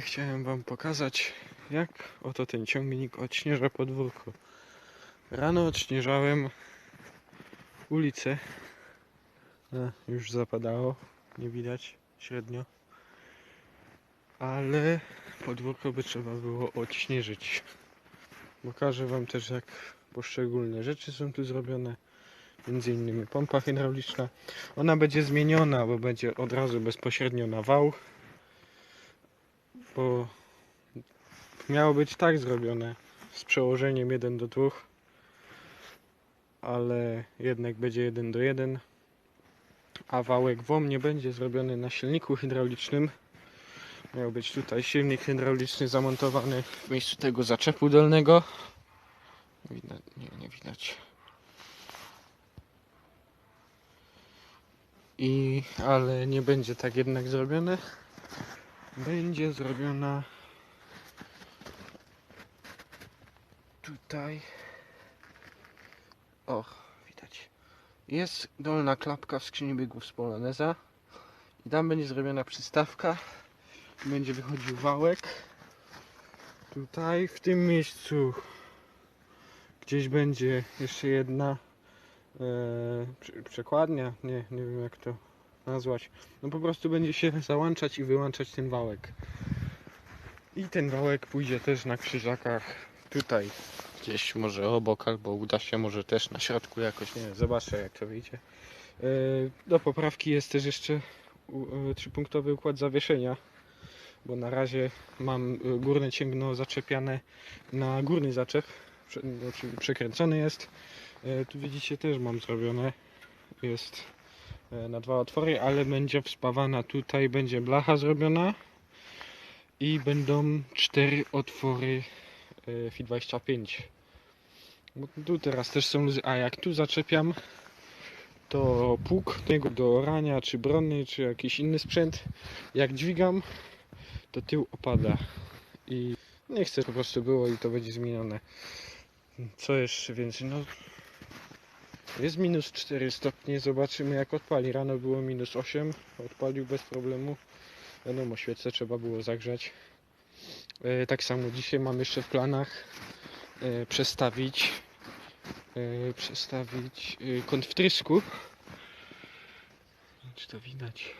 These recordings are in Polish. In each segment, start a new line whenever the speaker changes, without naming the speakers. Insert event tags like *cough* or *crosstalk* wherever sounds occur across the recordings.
Chciałem wam pokazać, jak oto ten ciągnik odśnieża podwórko. Rano odśnieżałem ulicę. Już zapadało, nie widać średnio. Ale podwórko by trzeba było odśnieżyć. Pokażę wam też, jak poszczególne rzeczy są tu zrobione. Między innymi pompa hydrauliczna. Ona będzie zmieniona, bo będzie od razu bezpośrednio na wał. Bo miało być tak zrobione z przełożeniem 1 do 2 ale jednak będzie 1 do 1 a wałek WOM nie będzie zrobiony na silniku hydraulicznym. Miał być tutaj silnik hydrauliczny zamontowany w miejscu tego zaczepu dolnego. Widać, nie, nie widać. I ale nie będzie tak jednak zrobione będzie zrobiona tutaj. O widać. Jest dolna klapka w skrzyni biegów z Poloneza. I tam będzie zrobiona przystawka. Będzie wychodził wałek. Tutaj w tym miejscu gdzieś będzie jeszcze jedna e, prze- przekładnia. Nie, nie wiem jak to nazwać no po prostu będzie się *laughs* załączać i wyłączać ten wałek. I ten wałek pójdzie też na krzyżakach tutaj. Gdzieś może obok albo uda się może też na środku jakoś nie wiem, zobaczę jak to wyjdzie. E, do poprawki jest też jeszcze e, trzypunktowy układ zawieszenia bo na razie mam e, górne cięgno zaczepiane na górny zaczep. Znaczy przekręcony jest. Tu widzicie też mam zrobione. Jest na dwa otwory ale będzie wspawana tutaj będzie blacha zrobiona i będą cztery otwory e, FI 25 bo tu teraz też są luzy a jak tu zaczepiam to pług niego do orania czy brony czy jakiś inny sprzęt. Jak dźwigam to tył opada i nie chcę po prostu było i to będzie zmienione. Co jeszcze więcej? No jest minus 4 stopnie zobaczymy jak odpali. Rano było minus 8 odpalił bez problemu. Wiadomo świecę trzeba było zagrzać. E, tak samo dzisiaj mam jeszcze w planach e, przestawić e, przestawić kąt wtrysku. Czy to widać?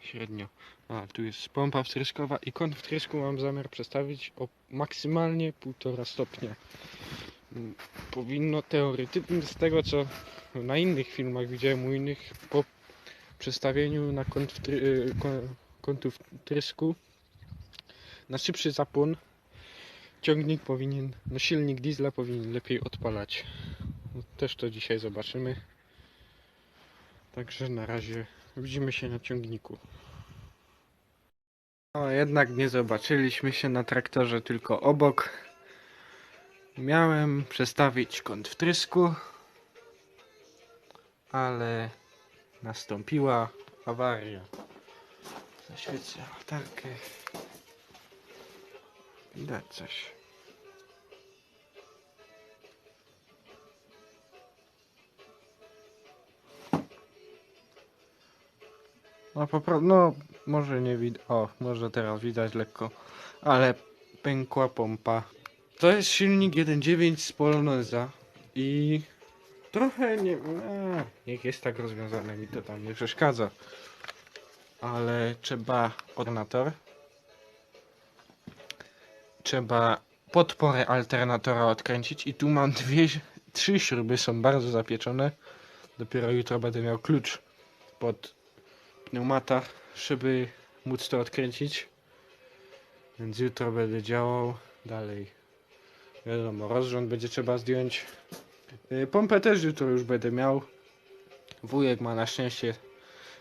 Średnio. A tu jest pompa wtryskowa i kąt wtrysku mam zamiar przestawić o maksymalnie 1,5 stopnia powinno teoretycznie z tego co na innych filmach widziałem u innych po przestawieniu na kątu wtrysku na szybszy zapłon ciągnik powinien, no silnik diesla powinien lepiej odpalać. No, Też to dzisiaj zobaczymy. Także na razie widzimy się na ciągniku. No jednak nie zobaczyliśmy się na traktorze, tylko obok. Miałem przestawić kąt wtrysku, ale nastąpiła awaria. Zaświecę latarkę. Widać coś. No po prostu, no może nie widać, o może teraz widać lekko, ale pękła pompa. To jest silnik 1.9 z Poloneza i trochę nie, niech jest tak rozwiązane, mi to tam nie przeszkadza. Ale trzeba alternator, trzeba podporę alternatora odkręcić i tu mam dwie, trzy śruby są bardzo zapieczone. Dopiero jutro będę miał klucz pod pneumata, żeby móc to odkręcić. Więc jutro będę działał dalej. Wiadomo, rozrząd będzie trzeba zdjąć. Y, Pompę też jutro już będę miał. Wujek ma na szczęście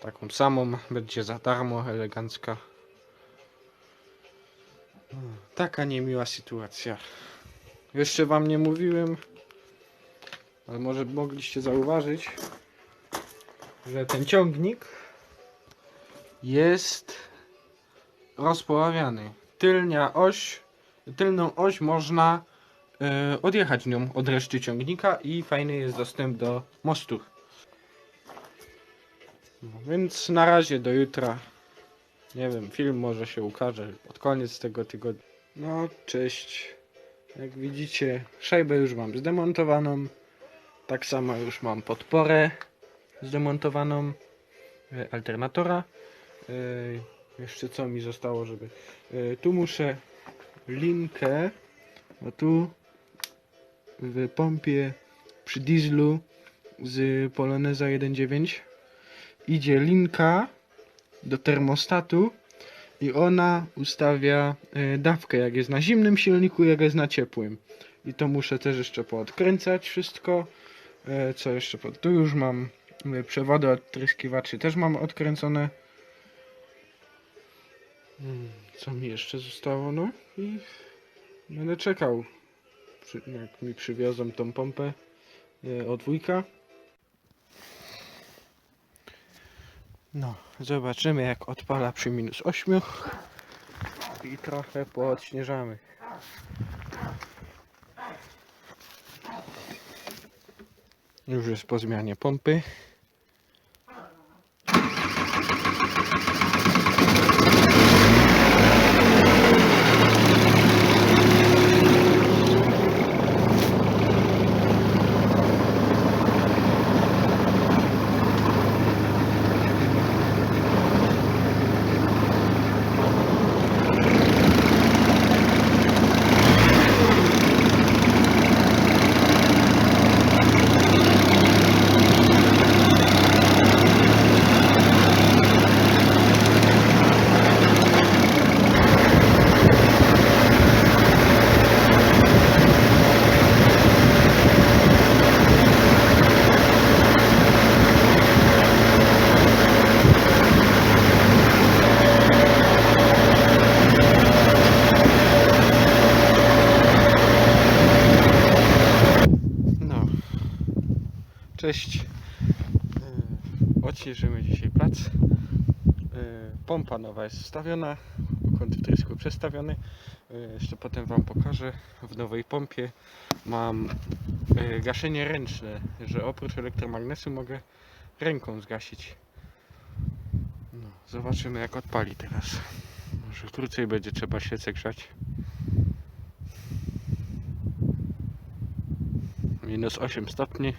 taką samą, będzie za darmo, elegancka. Taka niemiła sytuacja. Jeszcze wam nie mówiłem, ale może mogliście zauważyć, że ten ciągnik jest rozpoławiany. Tylnia oś, tylną oś można odjechać nią od reszty ciągnika i fajny jest dostęp do mostu. No, więc na razie do jutra. Nie wiem, film może się ukaże pod koniec tego tygodnia. No, cześć. Jak widzicie, szajbę już mam zdemontowaną. Tak samo już mam podporę zdemontowaną. e, Alternatora. E, Jeszcze co mi zostało, żeby... e, Tu muszę linkę, bo tu w pompie przy dieslu z Poloneza 1.9 idzie linka do termostatu i ona ustawia e, dawkę jak jest na zimnym silniku, jak jest na ciepłym. I to muszę też jeszcze poodkręcać wszystko. E, Co jeszcze? pod- Tu już mam e, przewody odtryskiwaczy, też mam odkręcone. Mm, Co mi jeszcze zostało? No i będę czekał, jak mi przywiozą tą pompę e, od wujka. No, zobaczymy jak odpala przy minus 8 i trochę poodśnieżamy. Już jest po zmianie pompy. No. Cześć. Yy, Odśnieżymy dzisiaj plac. Yy, Pompa nowa jest wstawiona, układ wtrysku przestawiony. Yy, Jeszcze potem Wam pokażę. W nowej pompie mam gaszenie ręczne, że oprócz elektromagnesu mogę ręką zgasić. No, zobaczymy jak odpali teraz. Może krócej będzie trzeba świecę grzać. Minus 8 stopni.